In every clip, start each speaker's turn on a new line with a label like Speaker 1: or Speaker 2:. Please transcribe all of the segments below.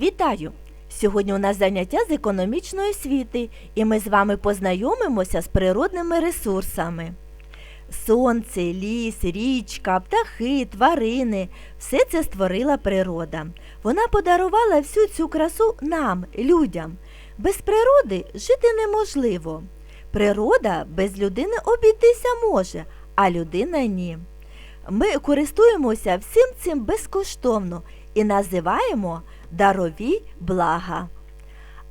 Speaker 1: Вітаю! Сьогодні у нас заняття з економічної освіти, і ми з вами познайомимося з природними ресурсами. Сонце, ліс, річка, птахи, тварини все це створила природа. Вона подарувала всю цю красу нам, людям. Без природи жити неможливо. Природа без людини обійтися може, а людина ні. Ми користуємося всім цим безкоштовно і називаємо дарові блага.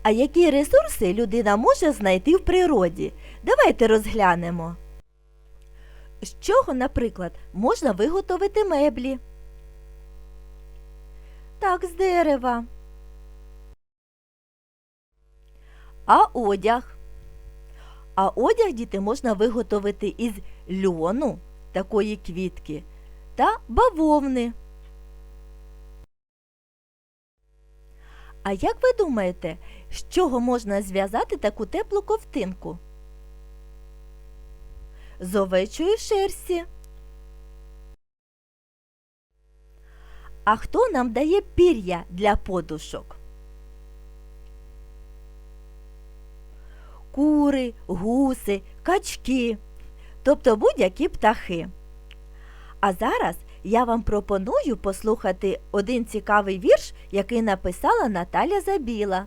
Speaker 1: А які ресурси людина може знайти в природі? Давайте розглянемо. З чого, наприклад, можна виготовити меблі? Так, з дерева. А одяг? А одяг діти можна виготовити із льону, такої квітки, та бавовни. А як ви думаєте, з чого можна зв'язати таку теплу ковтинку? З овечої шерсті. А хто нам дає пір'я для подушок? Кури, гуси, качки, тобто будь-які птахи. А зараз я вам пропоную послухати один цікавий вірш, який написала Наталя Забіла.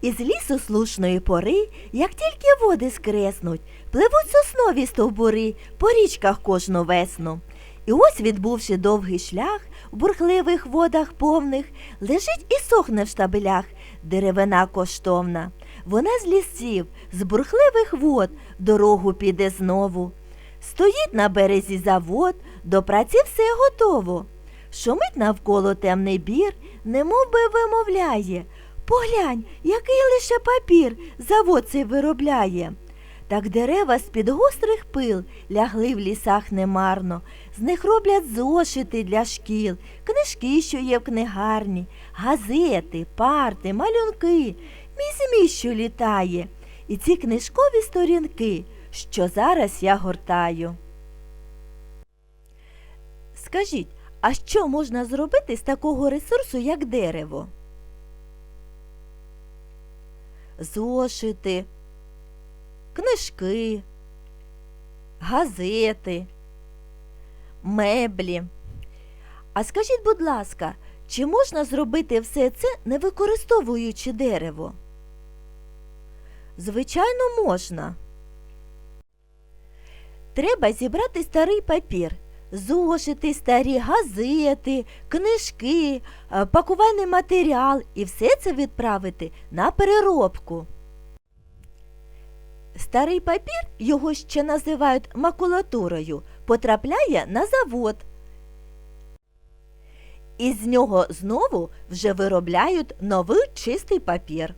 Speaker 1: Із лісу слушної пори, як тільки води скреснуть, пливуть соснові стовбури по річках кожну весну. І ось, відбувши довгий шлях в бурхливих водах повних, лежить і сохне в штабелях деревина коштовна. Вона з лісів, з бурхливих вод дорогу піде знову. Стоїть на березі завод, до праці все готово. Шумить навколо темний бір, немов би вимовляє. Поглянь, який лише папір завод цей виробляє. Так дерева з-під гострих пил лягли в лісах немарно. З них роблять зошити для шкіл, книжки, що є в книгарні, газети, парти, малюнки, мій змій, що літає. І ці книжкові сторінки, що зараз я гортаю. Скажіть, а що можна зробити з такого ресурсу, як дерево? Зошити, книжки, газети, меблі. А скажіть, будь ласка, чи можна зробити все це, не використовуючи дерево? Звичайно, можна. Треба зібрати старий папір, зошити старі газети, книжки, е, пакувальний матеріал і все це відправити на переробку. Старий папір, його ще називають макулатурою, потрапляє на завод. І з нього знову вже виробляють новий чистий папір.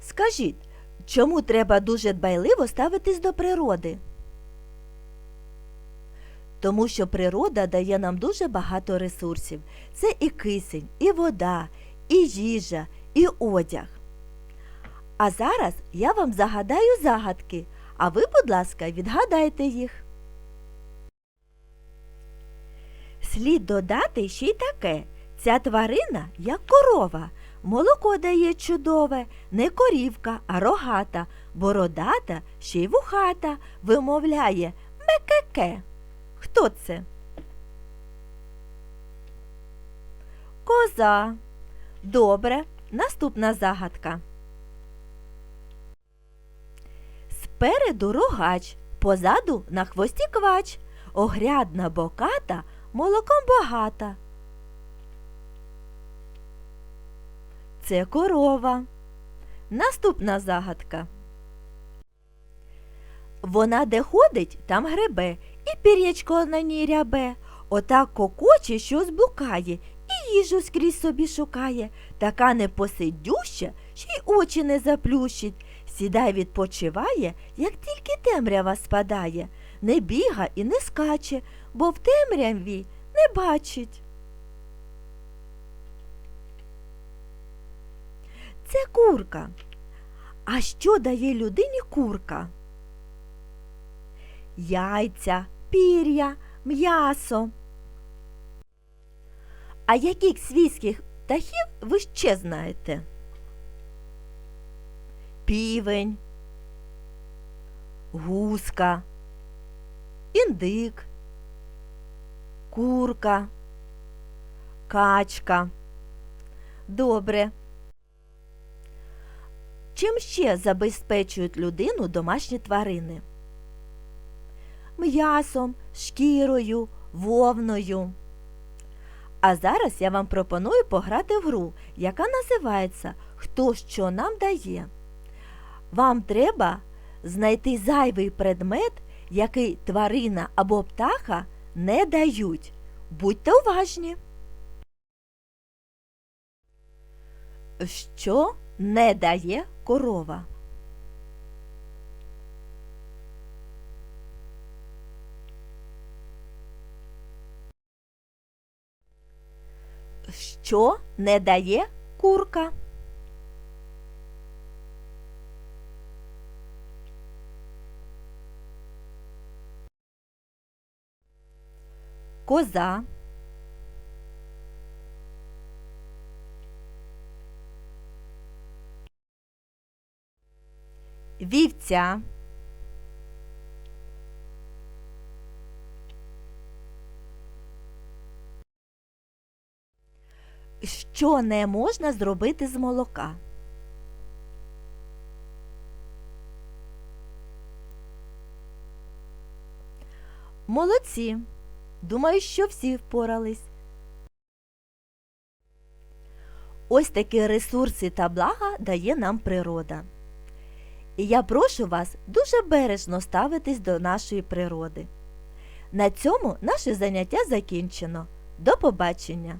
Speaker 1: Скажіть, чому треба дуже дбайливо ставитись до природи? Тому що природа дає нам дуже багато ресурсів. Це і кисень, і вода, і їжа, і одяг. А зараз я вам загадаю загадки, а ви, будь ласка, відгадайте їх. Слід додати ще й таке. Ця тварина, як корова, молоко дає чудове, не корівка, а рогата, бородата, ще й вухата, вимовляє мекеке. Хто це? Коза. Добре. Наступна загадка. Спереду рогач, позаду на хвості квач, огрядна боката, молоком багата. Це корова. Наступна загадка. Вона де ходить, там гребе, і пір'ячко на ній рябе. Отак кокоче щось блукає, і їжу скрізь собі шукає. Така непосидюща, ще й очі не заплющить. Сідай відпочиває, як тільки темрява спадає. Не біга і не скаче, бо в темряві не бачить. Це курка. А що дає людині курка? Яйця, пір'я, м'ясо. А яких свійських птахів ви ще знаєте? Півень, гуска, індик, курка, качка. Добре. Чим ще забезпечують людину домашні тварини? М'ясом, шкірою, вовною. А зараз я вам пропоную пограти в гру, яка називається Хто що нам дає. Вам треба знайти зайвий предмет, який тварина або птаха не дають. Будьте уважні. Що не дає корова? Що не дає курка? Коза. Вівця. Що не можна зробити з молока? Молодці. Думаю, що всі впорались. Ось такі ресурси та блага дає нам природа. І я прошу вас дуже бережно ставитись до нашої природи. На цьому наше заняття закінчено. До побачення!